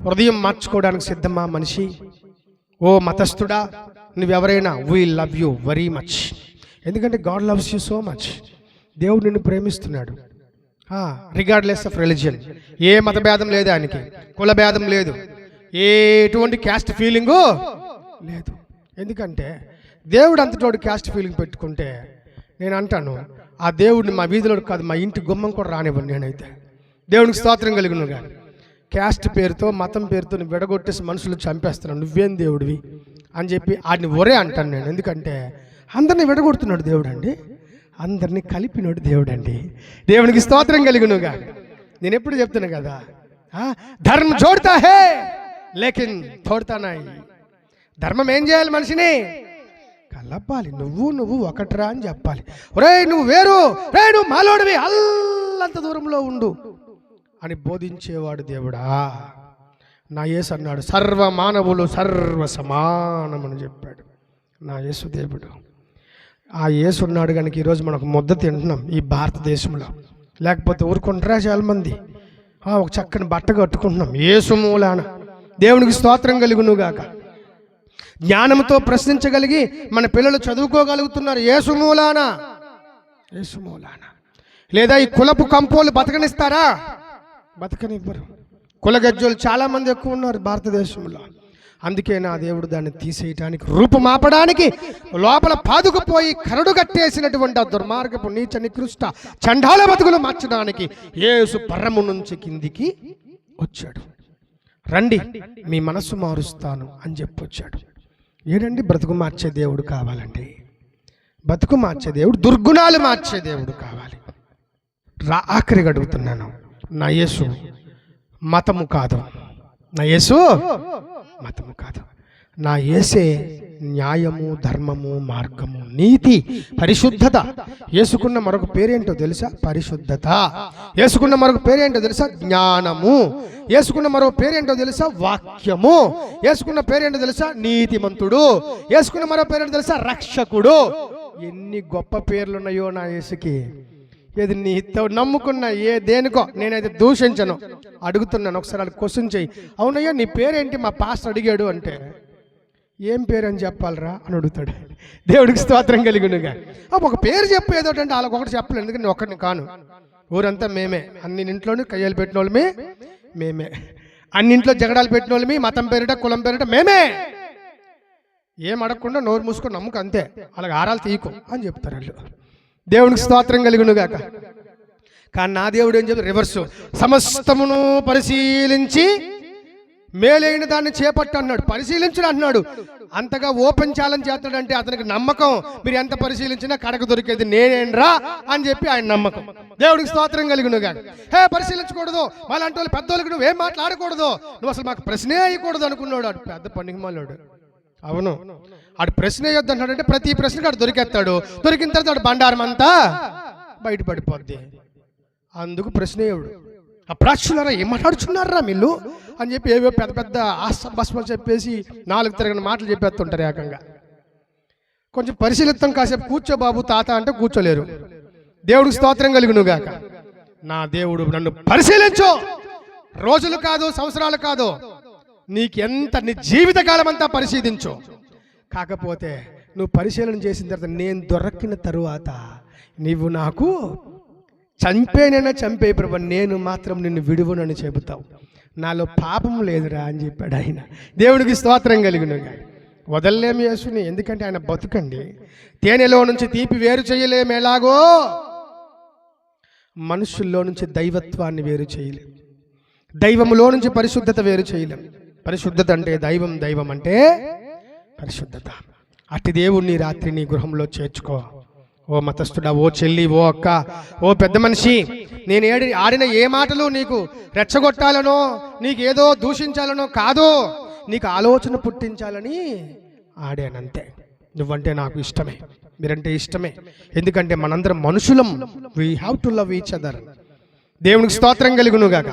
హృదయం మార్చుకోవడానికి సిద్ధమా మనిషి? ఓ మతస్థుడా నువ్వెవరైనా we love you very much ఎందుకంటే God loves you so much దేవుడు నిన్ను ప్రేమిస్తున్నాడు. రిగార్డ్లెస్ ఆఫ్ రిలీజియన్ ఏ మత భేదం లేదు ఆయనకి. కుల భేదం లేదు. ఎటువంటి క్యాస్ట్ ఫీలింగు లేదు. ఎందుకంటే దేవుడు అంతటోడు క్యాస్ట్ ఫీలింగ్ పెట్టుకుంటే నేను అంటాను ఆ దేవుడిని మా వీధిలో కాదు మా ఇంటి గుమ్మం కూడా రానివ్వను నేనైతే. దేవునికి స్తోత్రం కలిగిన కానీ క్యాస్ట్ పేరుతో మతం పేరుతో నువ్వు విడగొట్టేసి మనుషులు చంపేస్తున్నావు నువ్వేం దేవుడివి? అని చెప్పి ఆడిని ఒరే అంటాను నేను. ఎందుకంటే అందరిని విడగొడుతున్నాడు దేవుడు అండి అందరినీ కలిపినాడు దేవుడు అండి దేవునికి స్తోత్రం కలిగినగా. నేను ఎప్పుడు చెప్తున్నా కదా? ఆ, ధర్మం చూడతా హే లేకిన్ తోడతానాయి ధర్మం ఏం చేయాలి మనిషిని? కలపాలి. నువ్వు నువ్వు ఒకట్రా అని చెప్పాలి. ఒరే నువ్వు వేరు. రే నువ్వు మాలోడివి. అల్లంత దూరంలో ఉండు. అని బోధించేవాడు దేవుడా? నా యేసు అన్నాడు సర్వ మానవులు సర్వ సమానమని చెప్పాడు. నా యేసు దేవుడు. ఆ యేసు ఉన్నాడు కనుక ఈరోజు మనకు ముద్ద తింటున్నాం ఈ భారతదేశంలో. లేకపోతే ఊరుకుంటారా చాలా మంది ఒక చక్కని బట్ట కట్టుకుంటున్నాం. యేసు మూలాన దేవునికి స్తోత్రం కలుగును గాక. జ్ఞానంతో ప్రశ్నించగలిగి మన పిల్లలు చదువుకోగలుగుతున్నారు. యేసు మూలాన. యేసు మూలాన. లేదా ఈ కులపు కంపోలు బతకనిస్తారా? బతకనివ్వరు. కులగజ్జోలు చాలామంది ఎక్కువ ఉన్నారు భారతదేశంలో. అందుకే నా దేవుడు దాన్ని తీసేయటానికి రూపుమాపడానికి లోపల పాదుకుపోయి కరడు కట్టేసినటువంటి ఆ దుర్మార్గపు నీచ నికృష్ట చండాల బతుకులు మార్చడానికి ఏసు పర్రము నుంచి కిందికి వచ్చాడు. రండి మీ మనస్సు మారుస్తాను అని చెప్పి వచ్చాడు. ఏడండి బ్రతుకు మార్చే దేవుడు కావాలండి బతుకు మార్చే దేవుడు దుర్గుణాలు మార్చే దేవుడు కావాలి. రా ఆఖరిగా అడుగుతున్నాను. నా యేసు మతము కాదు. నా యేసు మతము కాదు. నా యేసే న్యాయము ధర్మము మార్గము నీతి పరిశుద్ధత. వేసుకున్న మరొక పేరేంటో తెలుసా? పరిశుద్ధత. వేసుకున్న మరొక పేరేంటో తెలుసా? జ్ఞానము. వేసుకున్న మరో పేరేంటో తెలుసా? వాక్యము. వేసుకున్న పేరేంటో తెలుసా? నీతిమంతుడు. వేసుకున్న మరో పేరేంటో తెలుసా? రక్షకుడు. ఎన్ని గొప్ప పేర్లు ఉన్నాయో నా యేసుకి. ఏది నీతో నమ్ముకున్న ఏ దేనికో నేనైతే దూషించను. అడుగుతున్నాను ఒకసారి వాళ్ళు క్వశ్చన్ చేయి. అవునయ్యా నీ పేరేంటి? మా పాస్టర్ అడిగాడు అంటే ఏం పేరు అని చెప్పాలరా? అని అడుగుతాడు. దేవుడికి స్తోత్రం కలిగినగా. ఒక పేరు చెప్పు ఏదో అంటే వాళ్ళకి ఒకటి చెప్పలేదు ఎందుకంటే నేను ఒక్కడిని కాను. ఊరంతా మేమే. అన్ని ఇంట్లోని కయ్యాలు పెట్టిన వాళ్ళమే మేమే. అన్నింట్లో జగడాలు పెట్టిన వాళ్ళమి మతం పేరిట కులం పేరిట మేమే. ఏం అడగకుండా నోరు మూసుకొని నమ్ముకు అంతే. అలాగ ఆరాలు తీయకు అని చెప్తారు వాళ్ళు. దేవునికి స్తోత్రం కలిగిన గాక కానీ నా దేవుడు ఏం చెప్పి రివర్స్ సమస్తమును పరిశీలించి మేలైన దాన్ని చేపట్టు అన్నాడు. పరిశీలించడు అన్నాడు అంతగా ఓపెన్ ఛాలెంజ్ చేస్తాడంటే అతనికి నమ్మకం. మీరు ఎంత పరిశీలించినా కడకు దొరికేది నేనేంరా అని చెప్పి ఆయన నమ్మకం. దేవుడికి స్తోత్రం కలిగినగా హే పరిశీలించకూడదు. వాళ్ళంటి వాళ్ళు పెద్దోళ్ళకి నువ్వేం మాట్లాడకూడదు. నువ్వు అసలు మాకు ప్రశ్నే అయ్యకూడదు అనుకున్నాడు. పెద్ద పండుగ మాలోడు. అవును. ఆడు ప్రశ్న వేయొద్దు అంటాడంటే ప్రతి ప్రశ్నకి ఆడు దొరికేస్తాడు. దొరికిన తర్వాత ఆడు బండారం అంతా బయటపడిపోద్ది. అందుకు ప్రశ్నేయుడు ఆ ఏమాట్లాడుచున్నారా ఏం వీళ్ళు అని చెప్పి ఏవో పెద్ద పెద్ద ఆస్తంభస్మలు చెప్పేసి నాలుగు తిరగని మాటలు చెప్పేస్తుంటారు ఏకంగా. కొంచెం పరిశీలితం కాసేపు కూర్చో బాబు తాత అంటే కూర్చోలేరు. దేవుడికి స్తోత్రం కలిగిను గాక. నా దేవుడు నన్ను పరిశీలించు. రోజులు కాదు సంవత్సరాలు కాదు నీకు ఎంత నీ జీవితకాలం అంతా పరిశీలించు. కాకపోతే నువ్వు పరిశీలన చేసిన తర్వాత నేను దొరకిన తరువాత నీవు నాకు చంపేనైనా చంపే ప్రభు నేను మాత్రం నిన్ను విడువనని చెబుతావు. నాలో పాపం లేదురా అని చెప్పాడు ఆయన. దేవుడికి స్తోత్రం కలిగినగా. వదలలేము యేసుని ఎందుకంటే ఆయన బతుకండి. తేనెలో నుంచి తీపి వేరు చేయలేము ఎలాగో? మనుషుల్లో నుంచి దైవత్వాన్ని వేరు చేయలేం దైవములో నుంచి పరిశుద్ధత వేరు చేయలేం పరిశుద్ధత అంటే దైవం దైవం అంటే పరిశుద్ధత. అట్టి దేవుణ్ణి రాత్రి నీ గృహంలో చేర్చుకో. ఓ మతస్థుడా ఓ చెల్లి ఓ అక్క ఓ పెద్ద మనిషి నేను ఏడి ఆడిన ఏ మాటలు నీకు రెచ్చగొట్టాలనో నీకు ఏదో దూషించాలనో కాదు నీకు ఆలోచన పుట్టించాలని ఆడానంతే. నువ్వంటే నాకు ఇష్టమే. మీరంటే ఇష్టమే. ఎందుకంటే మనందరం మనుషులం. We have to love each other దేవునికి స్తోత్రం కలుగునుగాక.